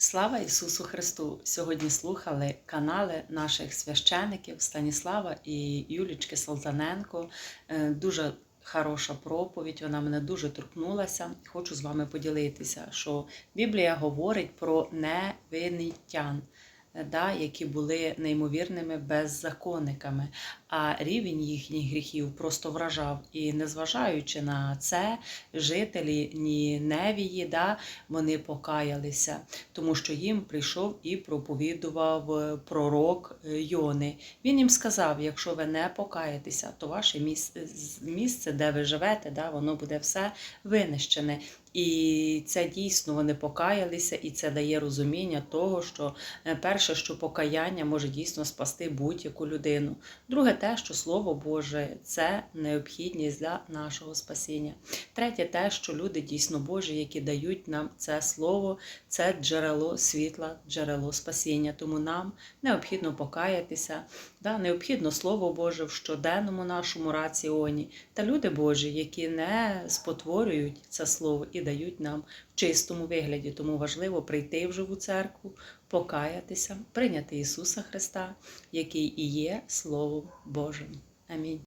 Слава Ісусу Христу! Сьогодні слухали канали наших священиків Станіслава і Юлічки Салтаненко. Е, Дуже хороша проповідь, вона мене дуже торкнулася. Хочу з вами поділитися, що Біблія говорить про невиннітян. Е, Да, які були неймовірними беззаконниками, а рівень їхніх гріхів просто вражав. І незважаючи на це, жителі Ніневії, да, вони покаялися, тому що їм прийшов і проповідував е, пророк е, Йони. Він їм сказав: якщо ви не покаєтеся, то ваше місце, де ви живете, да, воно буде все винищене. І це дійсно вони покаялися, і це дає розуміння того, що е, перше, що покаяння може дійсно спасти будь-яку людину. Друге, те, що Слово Боже це необхідність для нашого спасіння. Третє, те, що люди дійсно Божі, які дають нам це слово, це джерело світла, джерело спасіння. Тому нам необхідно покаятися, да, необхідно Слово Боже в щоденному нашому раціоні та люди Божі, які не спотворюють це слово і дають нам в чистому вигляді. Тому важливо прийти в живу церкву, покаятися, прийняти Ісуса Христа, який і є Словом Божим. Амінь.